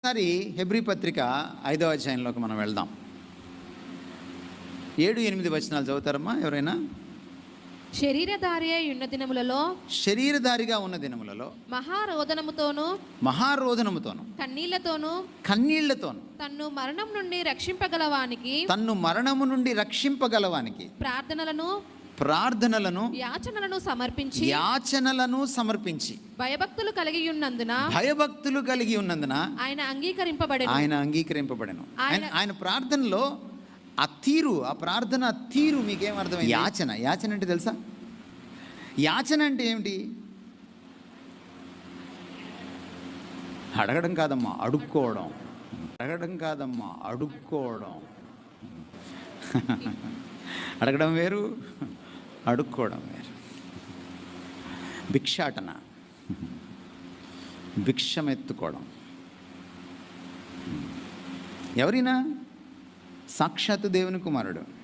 ఒకసారి హెబ్రి పత్రిక ఐదవ అధ్యాయంలోకి మనం వెళ్దాం. ఏడు ఎనిమిది వచనాలు చదువుతారమ్మా ఎవరైనా? శరీరధారి అయి ఉన్న దినములలో శరీరధారిగా ఉన్న దినములలో మహారోదనముతోను మహారోదనముతోను కన్నీళ్ళతోను కన్నీళ్ళతోను తన్ను మరణం నుండి రక్షింపగలవానికి తన్ను మరణము నుండి రక్షింపగలవానికి ప్రార్థనలను ప్రార్థనలను యాచనలను సమర్పించి యాచనలను సమర్పించి. భయభక్తులు కలిగి ఉన్నందున భయభక్తులు కలిగి ఉన్నందున ఆయన అంగీకరింపబడెను. ఆయన అంగీకరింపబడను. ఆయన ప్రార్థనలో ఆ తీరు ఆ ప్రార్థన తీరు మీకేం అర్థమైంది? యాచన. యాచన అంటే తెలుసా? యాచన అంటే ఏమిటి? అడగడం కాదమ్మా అడుక్కోవడం. అడగడం కాదమ్మా అడుక్కోవడం. అడగడం వేరు. అడుక్కోవడం వేరు. భిక్షాటన. భిక్షమెత్తుకోవడం. ఎవరైనా? సాక్షాత్తు దేవుని కుమారుడు.